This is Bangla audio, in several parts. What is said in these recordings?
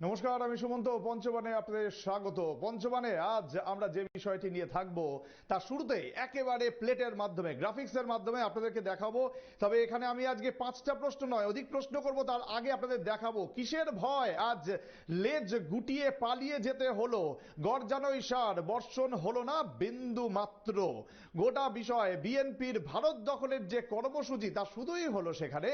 নমস্কার, আমি সুমন্ত। পঞ্চবানে আপনাদের স্বাগত। পঞ্চবানে আজ আমরা যে বিষয়টি নিয়ে থাকব তার শুরুতেই একেবারে প্লেটের মাধ্যমে, গ্রাফিক্সের মাধ্যমে আপনাদেরকে দেখাবো। তবে এখানে আমি আজকে পাঁচটা প্রশ্ন নয়, অধিক প্রশ্ন করব, তার আগে আপনাদের দেখাবো, কিসের ভয় আজ লেজ গুটিয়ে পালিয়ে যেতে হলো? গরজানোই সার, বর্ষণ হলো না বিন্দু মাত্র। গোটা বিষয়, বিএনপির ভারত দখলের যে কর্মসূচি, তা শুধুই হলো সেখানে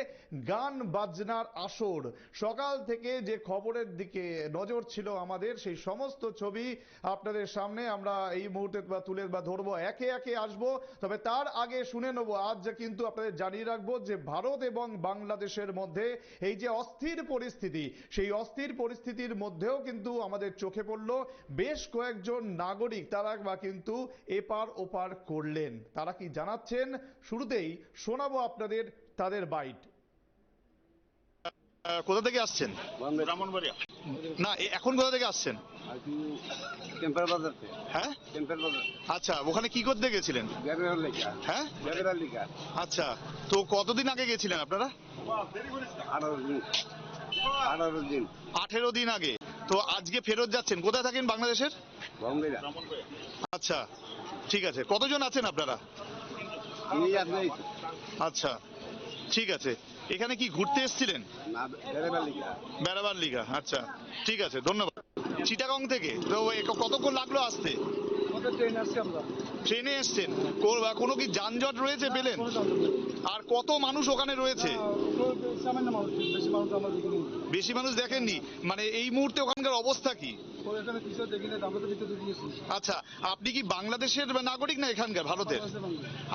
গান বাজনার আসর। সকাল থেকে যে খবরের দিকে নজর ছিল আমাদের, সেই সমস্ত ছবি আপনাদের সামনে আমরা এই মুহূর্তে বা তুলে বা ধরবো। একে একে আসব, তবে তার আগে শুনে নেব, আজ যে কিন্তু আপনাদের জানিয়ে রাখব যে ভারত এবং বাংলাদেশের মধ্যে এই যে অস্থির পরিস্থিতি, সেই অস্থির পরিস্থিতির মধ্যেও কিন্তু আমাদের চোখে পড়ল বেশ কয়েকজন নাগরিক, তারা বা কিন্তু এপার ওপার করলেন। তারা কি জানাচ্ছেন? শুরুতেই শোনাবো আপনাদের, তাদের বাইট। কোথা থেকে আসছেন? ব্রাহ্মণবাড়িয়া। না এ- এখন কোথা থেকে আসছেন? টেম্পার বাজার হ্যাঁ? টেম্পার বাজার আচ্ছা ওখানে কি করতে গেছিলেন? হ্যাঁ? আচ্ছা তো কতদিন আগে গেছিলেন আপনারা? আঠারো দিন। আঠারো দিন। আঠেরো দিন আগে। তো আজকে ফেরত যাচ্ছেন। কোথায় থাকেন বাংলাদেশের? আচ্ছা ঠিক আছে। কতজন আছেন আপনারা? আচ্ছা ঠিক আছে। এখানে কি ঘুরতে এসেছিলেন? বেড়াবার লিগা। আচ্ছা ঠিক আছে ধন্যবাদ। চিটাগং থেকে তো কতক্ষণ লাগল আসতে? ট্রেন আসছে আমরা। ট্রেনে এসছেন? কোনো কি যানজট রয়েছে পেলেন? আর কত মানুষ ওখানে রয়েছে? বেশি মানুষ দেখেননি? মানে এই মুহূর্তে ওখানকার অবস্থা কি? আচ্ছা আপনি কি বাংলাদেশের নাগরিক না এখানকার ভারতের?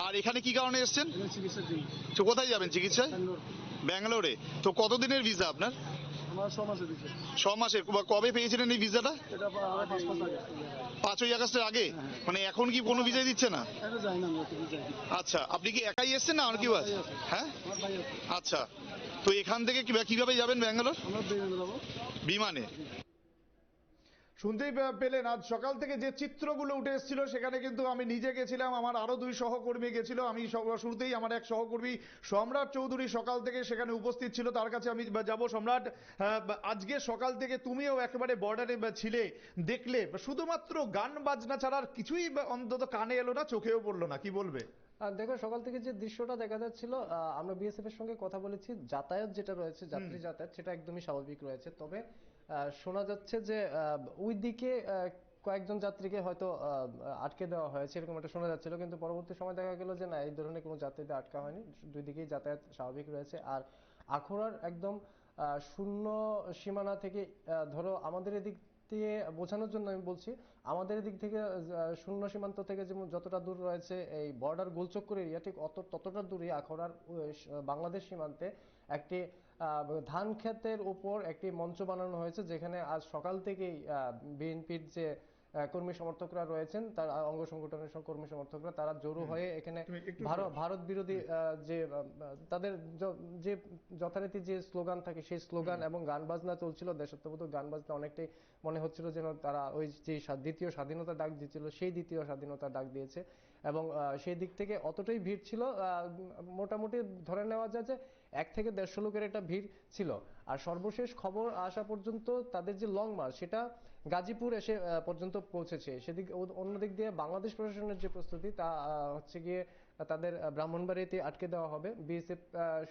আর এখানে কি কারণে এসেছেন? তো কোথায় যাবেন চিকিৎসায়? ব্যাঙ্গালোরে। তো কতদিনের ভিসা আপনার? ছ মাসের কবে পেয়েছিলেন এই ভিসাটা পাঁচই আগস্টের আগে? মানে এখন কি কোনো ভিসাই দিচ্ছে না? আচ্ছা আপনি কি একাই এসেছেন না আর কি হ্যাঁ? আচ্ছা তো এখান থেকে কীভাবে কীভাবে যাবেন ব্যাঙ্গালোর? বিমানে। শুনতেই পেলেন আজ সকাল থেকে যে চিত্রগুলো উঠে এসেছিল সেখানে কিন্তু আমি নিজে গেছিলাম আমার আরও দুই সহকর্মী গেছিল আমি শুরুতেই আমার এক সহকর্মী সম্রাট চৌধুরী সকাল থেকে সেখানে উপস্থিত ছিল তার কাছে আমি যাব সম্রাট। আজকে সকাল থেকে তুমিও একেবারে বর্ডারে ছিলে দেখলে শুধুমাত্র গান বাজনা ছাড়া আর কিছুই অন্তত কানে এলো না চোখেও পড়ল না কি বলবে? দেখো সকাল থেকে যে দৃশ্যটা দেখা যাচ্ছিল আহ, আমরা বিএসএফ এর সঙ্গে কথা বলেছি যাতায়াত যেটা রয়েছে যাত্রী যাতায়াত সেটা একদমই স্বাভাবিক রয়েছে। তবে শোনা যাচ্ছে যে আহ, ওই দিকে কয়েকজন যাত্রীকে হয়তো আটকে দেওয়া হয়েছে এরকম একটা শোনা যাচ্ছিল। কিন্তু পরবর্তী সময় দেখা গেল যে না এই ধরনের কোনো যাত্রীদের আটকা হয়নি। দুই দিকেই যাতায়াত স্বাভাবিক রয়েছে। আর আখড়ার একদম শূন্য সীমানা থেকে ধরো আমাদের এদিক দিয়ে বোঝানোর জন্য আমি বলছি আমাদের দিক থেকে শূন্য সীমান্ত থেকে যেমন যতটা দূর রয়েছে এই বর্ডার গোলচক্কর এরিয়া ঠিক অত ততটা দূরে আখড়ার বাংলাদেশ সীমান্তে একটি ধান ক্ষেতের উপর একটি মঞ্চ বানানো হয়েছে যেখানে আজ সকাল থেকেই বিএনপির যে কর্মী সমর্থকরা রয়েছেন তার অঙ্গ সংগঠনের কর্মী সমর্থকরা তারা জড়ো হয়ে এখানে ভারত বিরোধী যে তাদের যে যথারীতি যে স্লোগান থাকে সেই স্লোগান এবং গান বাজনা চলছিল দেশাত্মবোধক গান বাজনা অনেকটাই মনে হচ্ছিল যেন তারা ওই যে দ্বিতীয় স্বাধীনতা ডাক দিচ্ছিল সেই দ্বিতীয় স্বাধীনতা ডাক দিয়েছে এবং আহ, সেই দিক থেকে অতটাই ভিড় ছিল আহ, মোটামুটি ধরে নেওয়া যায় যে এক থেকে দেড়শো লোকের একটা ভিড় ছিল। আর সর্বশেষ খবর আসা পর্যন্ত তাদের যে লং মার্চ সেটা গাজীপুর এসে পর্যন্ত পৌঁছেছে। সেদিক অন্যদিক দিয়ে বাংলাদেশ প্রশাসনের যে প্রস্তুতি, তা হচ্ছে গিয়ে তাদের ব্রাহ্মণবাড়িতে আটকে দেওয়া হবে। বিএসএফ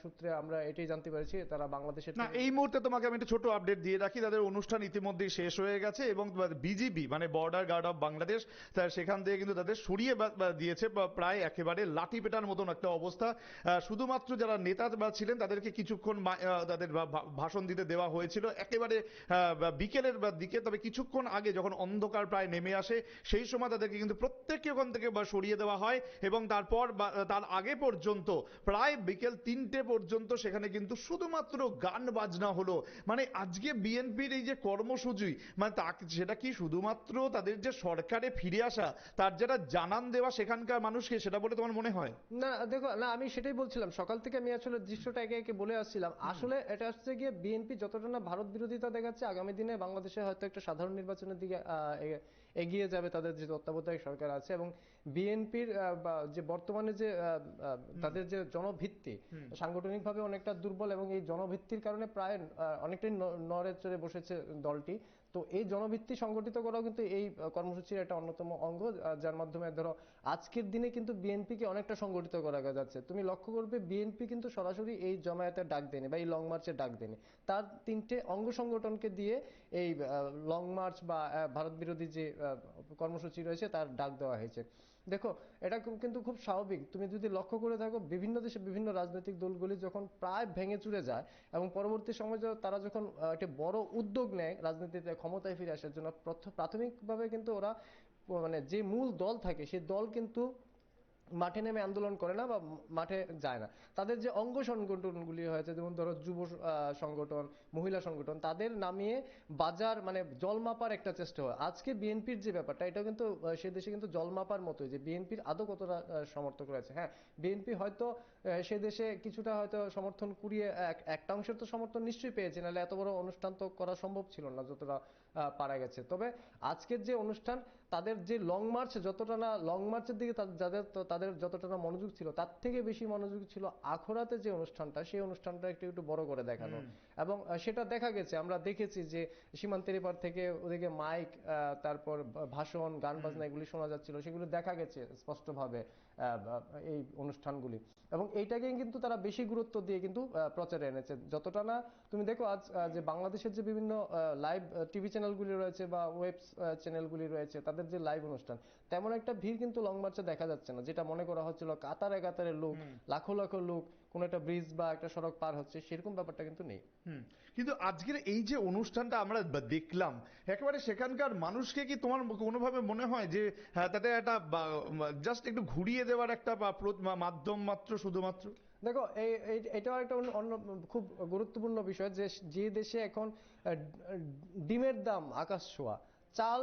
সূত্রে আমরা এটাই জানতে পেরেছি তারা বাংলাদেশের না এই মুহূর্তে তোমাকে আমি একটা ছোট আপডেট দিয়ে রাখি। তাদের অনুষ্ঠান ইতিমধ্যেই শেষ হয়ে গেছে এবং বিজিবি মানে বর্ডার গার্ড অফ বাংলাদেশ সেখান থেকে কিন্তু তাদের সরিয়ে দিয়েছে প্রায় একেবারে লাঠি পেটার মতন একটা অবস্থা। শুধুমাত্র যারা নেতা বা ছিলেন তাদেরকে কিছুক্ষণ তাদের ভাষণ দিতে দেওয়া হয়েছিল। একেবারে বিকেলের দিকে তবে কিছুক্ষণ আগে যখন অন্ধকার প্রায় নেমে আসে সেই সময় তাদেরকে কিন্তু প্রত্যেককে ওখান থেকে সরিয়ে দেওয়া হয় এবং তারপর তার আগে পর্যন্ত প্রায় বিকেল তিনটে পর্যন্ত সেখানে কিন্তু শুধুমাত্র গান বাজনা হলো। মানে আজকে বিএনপির এই যে কর্মসূচি মানে তা সেটা কি শুধুমাত্র তাদের যে সরকারে ফিরে আসা তার যেটা জানান দেওয়া সেখানকার মানুষকে সেটা বলে তোমার মনে হয়? না দেখো না আমি সেটাই বলছিলাম। সকাল থেকে আমি আসলে দৃশ্যটা একে একে বলে আসছিলাম। আসলে এটা হচ্ছে গিয়ে বিএনপি যতটা না ভারত বিরোধিতা দেখাচ্ছে আগামী দিনে বাংলাদেশে হয়তো একটা সাধারণ নির্বাচনের দিকে এগিয়ে যাবে তাদের যে তত্ত্বাবধায়ক সরকার আছে এবং বিএনপির যে বর্তমানে যে তাদের যে জনভিত্তি সাংগঠনিকভাবে অনেকটা দুর্বল এবং এই জনভিত্তির কারণে প্রায় অনেকটাই নড়ে চড়ে বসেছে দলটি। তো এই জনভিত্তি সংগঠিত করাও কিন্তু এই কর্মসূচির একটা অন্যতম অঙ্গ যার মাধ্যমে ধরো আজকের দিনে কিন্তু বিএনপিকে অনেকটা সংগঠিত করা যাচ্ছে। তুমি লক্ষ্য করবে বিএনপি কিন্তু সরাসরি এই জমায়েতের ডাক দেয়নি বা এই লং মার্চের ডাক দেয়নি। তার তিনটে অঙ্গ সংগঠনকে দিয়ে এই লং মার্চ বা ভারত বিরোধী যে কর্মসূচি রয়েছে তার ডাক দেওয়া হয়েছে। দেখো, এটা কিন্তু খুব স্বাভাবিক। তুমি যদি লক্ষ্য করে থাকো, বিভিন্ন দেশে বিভিন্ন রাজনৈতিক দলগুলি যখন প্রায় ভেঙে চুরে যায় এবং পরবর্তী সময় তারা যখন একটি বড় উদ্যোগ নেয় রাজনীতিতে ক্ষমতায় ফিরে আসার জন্য, প্রথ- প্রাথমিকভাবে কিন্তু ওরা মানে যে মূল দল থাকে সে দল কিন্তু মাঠে নেমে আন্দোলন করে না বা মাঠে যায় না। তাদের যে অঙ্গ সংগঠনগুলি হয়েছে, যেমন ধরো যুব সংগঠন, মহিলা সংগঠন, তাদের নামিয়ে বাজার মানে জলমাপার একটা চেষ্টা হয়। আজকে বিএনপির যে ব্যাপারটা এটা কিন্তু সে দেশে কিন্তু জলমাপার মতোই, যে বিএনপির আদৌ কতটা সমর্থক রয়েছে। হ্যাঁ বিএনপি হয়তো সে দেশে কিছুটা হয়তো সমর্থন কুড়িয়ে, এক- একটা অংশের তো সমর্থন নিশ্চয়ই পেয়েছে, নাহলে এত বড় অনুষ্ঠান তো করা সম্ভব ছিল না, যতটা পারা গেছে। তবে আজকের যে অনুষ্ঠান, তাদের যে লং মার্চ যতটা না লং মার্চের দিকে যাদের তাদের যতটা না মনোযোগ ছিল, তার থেকে বেশি মনোযোগ ছিল আখড়াতে যে অনুষ্ঠানটা, সেই অনুষ্ঠানটা একটু একটু বড় করে দেখানো। এবং সেটা দেখা গেছে। আমরা দেখেছি যে সীমান্তের এপার থেকে ওদিকে মাইক তারপর ভাষণ গান বাজনা এগুলি শোনা যাচ্ছিল। সেগুলো দেখা গেছে স্পষ্টভাবে আহ, এই অনুষ্ঠানগুলি। এবং এইটাকে কিন্তু তারা বেশি গুরুত্ব দিয়ে কিন্তু প্রচারে এনেছে। যতটা না তুমি দেখো আজ যে বাংলাদেশের যে বিভিন্ন লাইভ টিভি চ্যানেলগুলি রয়েছে বা ওয়েব চ্যানেলগুলি রয়েছে তাদের যে লাইভ অনুষ্ঠান তেমন একটা ভিড় কিন্তু লং মার্চে দেখা যাচ্ছে না। যেটা মনে করা হচ্ছিল কাতারে কাতারে লোক লাখো লাখো লোক কোন একটা ব্রিজ বা একটা সড়ক পার হচ্ছে সেরকম ব্যাপারটা কিন্তু নেই। কিন্তু আজকের এই যে অনুষ্ঠানটা আমরা দেখলাম একেবারে সেখানকার মানুষকে কি তোমার কোনোভাবে মনে হয় যে হ্যাঁ তাতে একটা জাস্ট একটু ঘুরিয়ে দেওয়ার একটা মাধ্যম মাত্র শুধুমাত্র? দেখো এই এটাও একটা অন্য খুব গুরুত্বপূর্ণ বিষয় যে যে দেশে এখন ডিমের দাম আকাশ ছোঁয়া। চাল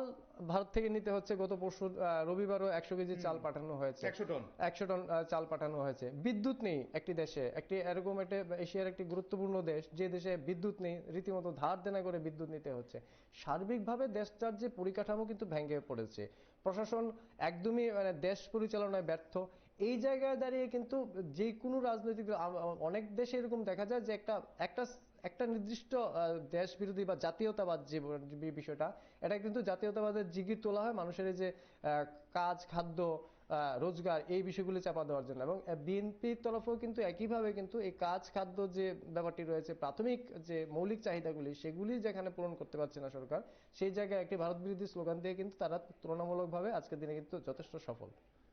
ভারত থেকে নিতে হচ্ছে গত পরশু রবিবারও একশো কেজি চাল পাঠানো হয়েছে। একশো টন। একশো টন চাল পাঠানো হয়েছে। বিদ্যুৎ নেই একটি দেশে। একটি এরকম একটা এশিয়ার একটি গুরুত্বপূর্ণ দেশ যে দেশে বিদ্যুৎ নেই রীতিমতো ধার দেনা করে বিদ্যুৎ নিতে হচ্ছে। সার্বিকভাবে দেশটার যে পরিকাঠামো কিন্তু ভেঙে পড়েছে। প্রশাসন একদমই মানে দেশ পরিচালনায় ব্যর্থ। এই জায়গায় দাঁড়িয়ে কিন্তু যে কোনো রাজনৈতিক অনেক দেশে এরকম দেখা যায় যে একটা একটা একটা নির্দিষ্ট দেশ বিরোধী বা জাতীয়তাবাদ যে বিষয়টা, এটা কিন্তু জাতীয়তাবাদের জিগির তোলা হয় মানুষের যে কাজ, খাদ্য রোজগার, এই বিষয়গুলি চাপা দেওয়ার জন্য। এবং বিএনপির তরফেও কিন্তু একইভাবে কিন্তু এই কাজ, খাদ্য যে ব্যাপারটি রয়েছে, প্রাথমিক যে মৌলিক চাহিদাগুলি, সেগুলি যেখানে পূরণ করতে পারছে না সরকার, সেই জায়গায় একটি ভারত বিরোধী স্লোগান দিয়ে কিন্তু তারা তুলনামূলকভাবে আজকের দিনে কিন্তু যথেষ্ট সফল।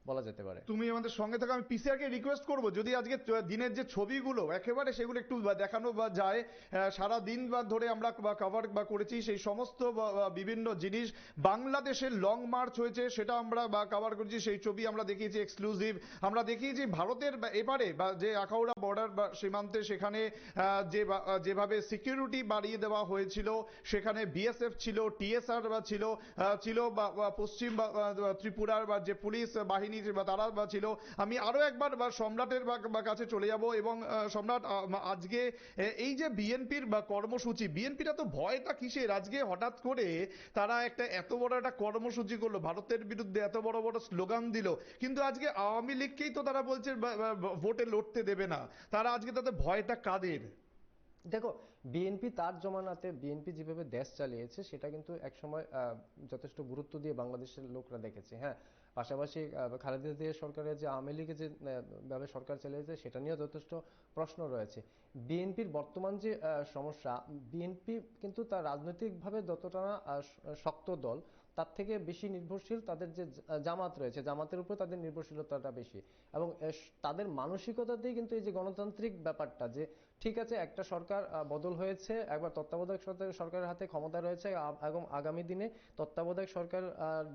বলা যেতে পারে। তুমি আমাদের সঙ্গে থাকো, আমি পিসিআরকে রিকোয়েস্ট করব। যদি আজকে দিনের যে ছবিগুলো, একেবারে সেগুলো একটু দেখানো বা যায় সারা দিন বা ধরে আমরা কভার বা করেছি, সেই সমস্ত বিভিন্ন জিনিস বাংলাদেশের লং মার্চ হয়েছে, সেটা আমরা বা কভার করেছি, সেই ছবি আমরা দেখিয়েছি এক্সক্লুসিভ আমরা দেখিয়েছি ভারতের বা, এপারে বা যে আখাউড়া বর্ডার বা সীমান্তে সেখানে যে যেভাবে সিকিউরিটি বাড়িয়ে দেওয়া হয়েছিল, সেখানে বিএসএফ ছিল টিএসআর বা ছিল ছিল বা পশ্চিম বা ত্রিপুরার বা যে পুলিশ বাহিনী বা তারা ছিল, আমি আরও একবার বা সম্রাটের কাছে চলে যাব এবং সম্রাট আজকে এই যে বিএনপির বা কর্মসূচি বিএনপিটা তো ভয়টা কিসের? আজকে হঠাৎ করে তারা একটা এত বড় একটা কর্মসূচি করল, ভারতের বিরুদ্ধে এত বড় বড় স্লোগান দিল, কিন্তু আজকে আওয়ামী লীগকেই তো তারা বলছে ভোটে লড়তে দেবে না, তারা আজকে তাদের ভয়টা কাদের? দেখো বিএনপি তার জমানাতে বিএনপি যেভাবে দেশ চালিয়েছে, সেটা কিন্তু একসময় যথেষ্ট গুরুত্ব দিয়ে বাংলাদেশের লোকরা দেখেছে। হ্যাঁ পাশাপাশি খালেদা জিয়া সরকারের যে আওয়ামী লীগের যে ভাবে সরকার চালিয়েছে, সেটা নিয়েও যথেষ্ট প্রশ্ন রয়েছে। বিএনপির বর্তমান যে সমস্যা, বিএনপি কিন্তু তার রাজনৈতিকভাবে যতটা না শক্ত দল, তার থেকে বেশি নির্ভরশীল তাদের যে জামাত রয়েছে, জামাতের উপর তাদের নির্ভরশীলতাটা বেশি। এবং তাদের মানসিকতাতেই কিন্তু এই যে গণতান্ত্রিক ব্যাপারটা, যে ঠিক আছে, একটা সরকার বদল হয়েছে, একবার তত্ত্বাবধায়ক সরকার- সরকারের হাতে ক্ষমতা রয়েছে এবং আগামী দিনে তত্ত্বাবধায়ক সরকার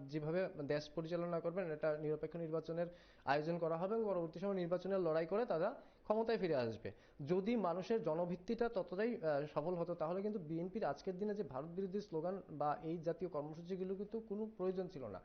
যেভাবে দেশ পরিচালনা করবেন, এটা নিরপেক্ষ নির্বাচনের আয়োজন করা হবে এবং পরবর্তী সময় নির্বাচনের লড়াই করে তারা ক্ষমতায় ফিরে আসবে। যদি মানুষের জনভিত্তিটা ততটাই সফল হতো, তাহলে কিন্তু বিএনপির আজকের দিনে যে ভারত বিরোধী স্লোগান বা এই জাতীয় কর্মসূচিগুলো কিন্তু কোনো প্রয়োজন ছিল না।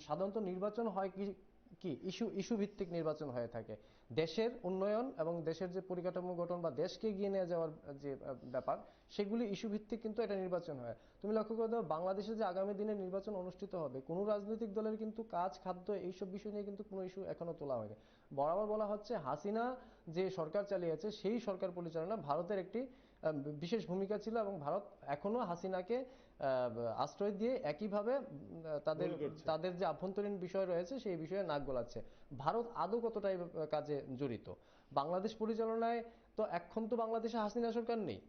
সাধারণত নির্বাচন হয় কি কি, ইস্যু ইস্যু ভিত্তিক নির্বাচন হয়ে থাকে। দেশের উন্নয়ন এবং দেশের যে পরিকাঠামো গঠন বা দেশকে এগিয়ে নিয়ে যাওয়ার যে ব্যাপার, সেগুলি ইস্যু ভিত্তিক কিন্তু এটা নির্বাচন হয়। তুমি লক্ষ্য করে দাও, বাংলাদেশে যে আগামী দিনে নির্বাচন অনুষ্ঠিত হবে, কোনো রাজনৈতিক দলের কিন্তু কাজ, খাদ্য এইসব বিষয় নিয়ে কিন্তু কোনো ইস্যু এখনও তোলা হয়নি। বরাবর বলা হচ্ছে, হাসিনা যে সরকার চালিয়েছে, সেই সরকার পরিচালনা ভারতের একটি বিশেষ ভূমিকা ছিল এবং ভারত এখনও হাসিনাকে আশ্রয় দিয়ে একইভাবে তাদের তাদের যে আভ্যন্তরীণ বিষয় রয়েছে সেই বিষয়ে নাক গোলাচ্ছে। ভারত আদৌ কতটা এই কাজে জড়িত? বাংলাদেশ পরিচালনায় তো এখন তো বাংলাদেশে হাসিনা সরকার নেই।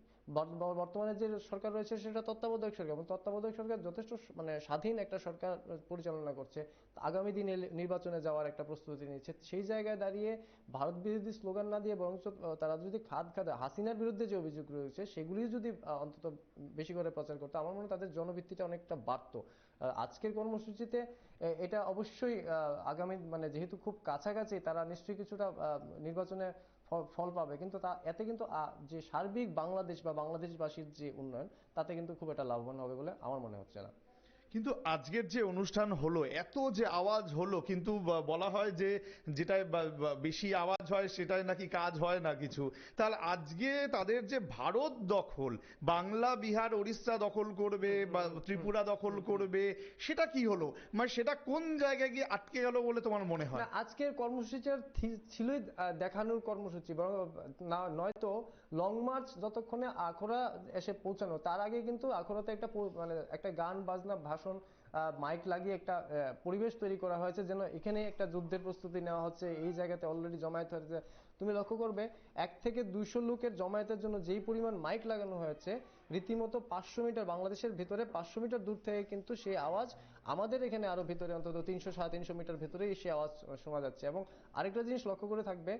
বর্তমানে যে সরকার রয়েছে সেটা তত্ত্বাবধায়ক সরকার এবং তত্ত্বাবধায়ক সরকার যথেষ্ট মানে স্বাধীন একটা সরকার পরিচালনা করছে। আগামী দিনে নির্বাচনে যাওয়ার একটা প্রস্তুতি নিচ্ছে সেই জায়গায় দাঁড়িয়ে ভারত বিরোধী স্লোগান না দিয়ে বরঞ্চ তারা যদি খাদ খাদ হাসিনার বিরুদ্ধে যে অভিযোগ রয়েছে সেগুলি যদি অন্তত বেশি করে প্রচার করতো, আমার মনে হয় তাদের জনভিত্তিটা অনেকটা বাড়তো। আজকের কর্মসূচিতে এটা অবশ্যই আগামী মানে যেহেতু খুব কাছাকাছি, তারা নিশ্চয়ই কিছুটা নির্বাচনে ফল পাবে। কিন্তু তা, এতে কিন্তু যে সার্বিক বাংলাদেশ বা বাংলাদেশবাসীর যে উন্নয়ন, তাতে কিন্তু খুব একটা লাভবান হবে বলে আমার মনে হচ্ছে না। কিন্তু আজকের যে অনুষ্ঠান হলো এত যে আওয়াজ হলো কিন্তু বলা হয় যে বা বেশি আওয়াজ হয় সেটাই নাকি কাজ হয় না কিছু। তাহলে আজকে তাদের যে ভারত দখল বাংলা বিহার উড়িষ্যা দখল করবে বা ত্রিপুরা দখল করবে সেটা কি হলো? মানে সেটা কোন জায়গায় গিয়ে আটকে গেল বলে তোমার মনে হয়? আজকের কর্মসূচির ছিলই দেখানোর কর্মসূচি বরং না নয়তো লং মার্চ যতক্ষণে আখড়া এসে পৌঁছানো তার আগে কিন্তু আখড়াতে একটা মানে একটা গান বাজনা ভাষণ মাইক লাগিয়ে একটা পরিবেশ তৈরি করা হয়েছে যেন এখানে একটা যুদ্ধের প্রস্তুতি নেওয়া হচ্ছে। এই জায়গাতে অলরেডি জমায়েত হয়েছে। তুমি লক্ষ্য করবে, এক থেকে দুইশো লোকের জমায়েতের জন্য যেই পরিমাণ মাইক লাগানো হয়েছে, রীতিমতো পাঁচশো মিটার, বাংলাদেশের ভিতরে পাঁচশো মিটার দূর থেকে কিন্তু সেই আওয়াজ আমাদের এখানে আরও ভিতরে অন্তত তিনশো সাড়ে তিনশো মিটার ভিতরেই সেই আওয়াজ শোনা যাচ্ছে। এবং আরেকটা জিনিস লক্ষ্য করে থাকবে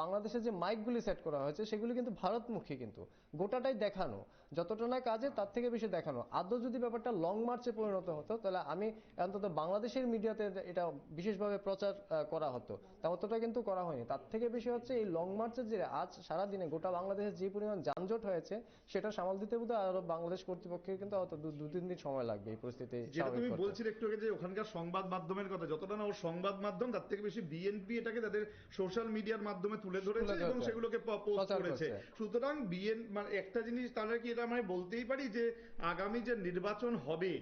বাংলাদেশে যে মাইকগুলি সেট করা হয়েছে সেগুলি কিন্তু ভারতমুখী কিন্তু। গোটাটাই দেখানো। যতটা না কাজে তার থেকে বেশি দেখানো। আদৌ যদি ব্যাপারটা লং মার্চে পরিণত হতো তাহলে আমি অন্তত বাংলাদেশের মিডিয়াতে এটা বিশেষভাবে প্রচার করা হতো। তা অতটা কিন্তু করা হয়নি। তার থেকে বেশি হচ্ছে এই লং মার্চের যে আজ সারা দিনে গোটা বাংলাদেশে যে পরিমাণ যানজট হয়েছে সেটা সামাল দিতে বোধ আরও বাংলাদেশ কর্তৃপক্ষের কিন্তু দু তিন দিন সময় লাগবে এই পরিস্থিতি বলছিলে একটু আগে যে ওখানকার সংবাদ মাধ্যমের কথা যতটা না ওর সংবাদ মাধ্যম তার থেকে বেশি বিএনপি এটাকে তাদের সোশ্যাল মিডিয়ার মাধ্যমে তুলে ধরেছে এবং সেগুলোকে পোস্ট করেছে। সুতরাং বিএন মানে একটা জিনিস তাহলে কি এটা মানে বলতেই পারি যে আগামী যে নির্বাচন হবে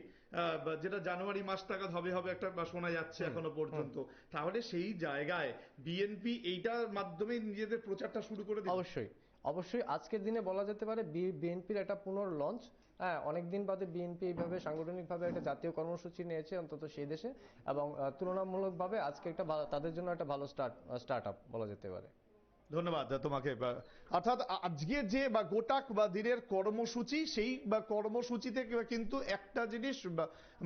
যেটা জানুয়ারি মাস নাগাদ হবে হবে একটা শোনা যাচ্ছে এখনও পর্যন্ত তাহলে সেই জায়গায় বিএনপি এইটার মাধ্যমে নিজেদের প্রচারটা শুরু করে অবশ্যই। অবশ্যই আজকের দিনে বলা যেতে পারে বিএনপির একটা পুনর লঞ্চ হ্যাঁ অনেকদিন বাদে বিএনপি এইভাবে সাংগঠনিকভাবে একটা জাতীয় কর্মসূচি নিয়েছে অন্তত সেই দেশে এবং তুলনামূলকভাবে আজকে একটা তাদের জন্য একটা ভালো স্টার্ট স্টার্ট আপ বলা যেতে পারে। ধন্যবাদ তোমাকে। অর্থাৎ আজকে যে বা গোটা বা দিনের কর্মসূচি, সেই বা কর্মসূচিতে কিন্তু একটা জিনিস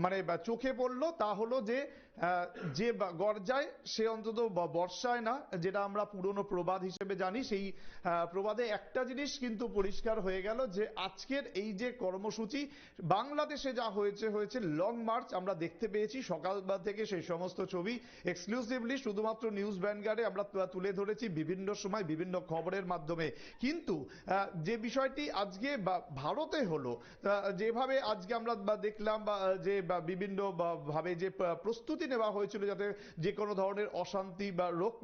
মানে চোখে পড়ল, তা হলো যে যে গর্জায় সে অন্তত বর্ষায় না, যেটা আমরা পুরনো প্রবাদ হিসেবে জানি, সেই প্রবাদে একটা জিনিস কিন্তু পরিষ্কার হয়ে গেল যে আজকের এই যে কর্মসূচি, বাংলাদেশে যা হয়েছে হয়েছে লং মার্চ আমরা দেখতে পেয়েছি সকালবেলা থেকে সেই সমস্ত ছবি এক্সক্লুসিভলি শুধুমাত্র নিউজ ভ্যানগার্ডে আমরা তুলে ধরেছি, বিভিন্ন সময় বিভিন্ন খবরের মাধ্যমে। কিন্তু যে বিষয়টি আজকে ভারতে হলো যেভাবে আজকে আমরা দেখলাম বা যে বিভিন্ন ভাবে যে প্রস্তুতি নেওয়া হয়েছিল যাতে যে কোনো ধরনের অশান্তি বা রোগ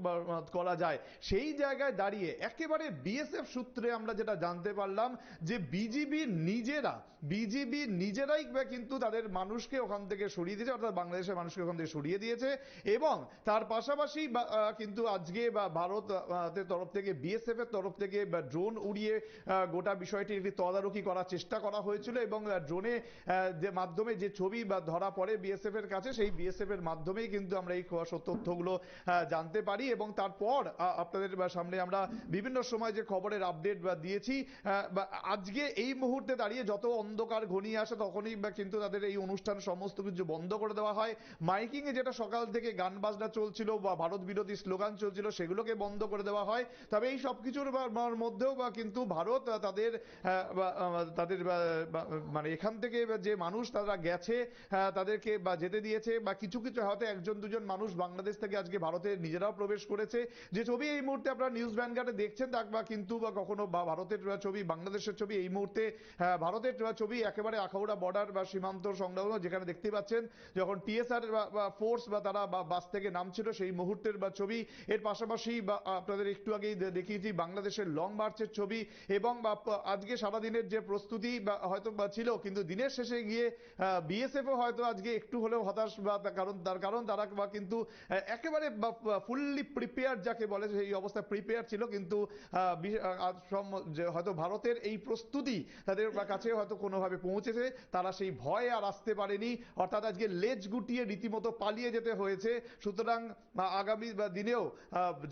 করা যায় সেই জায়গায় দাঁড়িয়ে একেবারে বিএসএফ সূত্রে আমরা যেটা জানতে পারলাম যে বিজিবি নিজেরা বিজিবি নিজেরাই কিন্তু তাদের মানুষকে ওখান থেকে সরিয়ে দিয়েছে অর্থাৎ বাংলাদেশের মানুষকে ওখান থেকে সরিয়ে দিয়েছে এবং তার পাশাপাশি কিন্তু আজকে বা ভারত আহ, তরফ থেকে বিএসএফ এর তরফ থেকে ড্রোন উড়িয়ে গোটা বিষয়টি একটি তদারকি করার চেষ্টা করা হয়েছিল এবং ড্রোনে যে মাধ্যমে যে ছবি বা ধরা পড়ে বিএসএফ এর কাছে, সেই বিএসএফ এর মাধ্যমেই কিন্তু আমরা এই তথ্যগুলো জানতে পারি এবং তারপর আপনাদের সামনে আমরা বিভিন্ন সময় যে খবরের আপডেট বা দিয়েছি আজকে এই মুহূর্তে দাঁড়িয়ে যত অন্ধকার ঘনিয়ে আসে তখনই কিন্তু তাদের এই অনুষ্ঠান সমস্ত কিছু বন্ধ করে দেওয়া হয়। মাইকিং এ যেটা সকাল থেকে গান বাজনা চলছিল বা ভারত বিরোধী স্লোগান চলছিল, সেগুলোকে বন্ধ করে দেওয়া হয়। নয় তবে এই সব কিছুর মধ্যেও বা কিন্তু ভারত তাদের তাদের মানে এখান থেকে যে মানুষ তারা গেছে তাদেরকে বা যেতে দিয়েছে, বা কিছু কিছু হয়তো একজন দুজন মানুষ বাংলাদেশ থেকে আজকে ভারতে নিজেরাও প্রবেশ করেছে। যে ছবি এই মুহূর্তে আপনারা নিউজ ভ্যানগার্ডে দেখছেন, তা বা কিন্তু বা কখনো বা ভারতের ছবি, বাংলাদেশের ছবি এই মুহূর্তে ভারতের ছবি একেবারে আখাউড়া বর্ডার বা সীমান্ত সংলগ্ন যেখানে দেখতে পাচ্ছেন, যখন টিএসআর বা ফোর্স বা তারা বাস থেকে নামছিল সেই মুহূর্তের বা ছবি। এর পাশাপাশি বা, আপনাদের একটু আগেই দেখিয়েছি, বাংলাদেশের লং মার্চের ছবি এবং আজকে সারাদিনের যে প্রস্তুতি হয়তো ছিল, কিন্তু দিনের শেষে গিয়ে বিএসএফও হয়তো আজকে একটু হলেও হতাশ বা কারণ, তার কারণ তারা কিন্তু একেবারে ফুললি প্রিপেয়ার যাকে বলে সেই অবস্থা প্রিপেয়ার ছিল, কিন্তু হয়তো ভারতের এই প্রস্তুতি তাদের কাছে হয়তো কোনোভাবে পৌঁছেছে, তারা সেই ভয়ে আর আসতে পারেনি। অর্থাৎ আজকে লেজ গুটিয়ে রীতিমতো পালিয়ে যেতে হয়েছে। সুতরাং আগামী দিনেও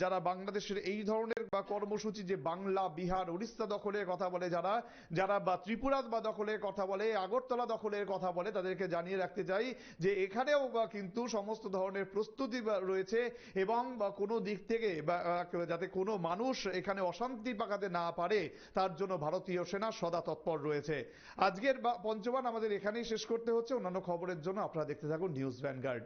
যারা বাংলাদেশের এই ধরনের বা কর্মসূচি যে বাংলা, বিহার, উড়িষ্যা দখলের কথা বলে যারা যারা বা ত্রিপুরা বা দখলের কথা বলে, আগরতলা দখলের কথা বলে, তাদেরকে জানিয়ে রাখতে চাই যে এখানেও বা কিন্তু সমস্ত ধরনের প্রস্তুতি রয়েছে এবং বা কোনো দিক থেকে বা যাতে কোনো মানুষ এখানে অশান্তি পাকাতে না পারে, তার জন্য ভারতীয় সেনা সদা তৎপর রয়েছে। আজকের বা, পঞ্চবান আমাদের এখানেই শেষ করতে হচ্ছে। অন্যান্য খবরের জন্য আপনারা দেখতে থাকুন নিউজ ভ্যানগার্ড।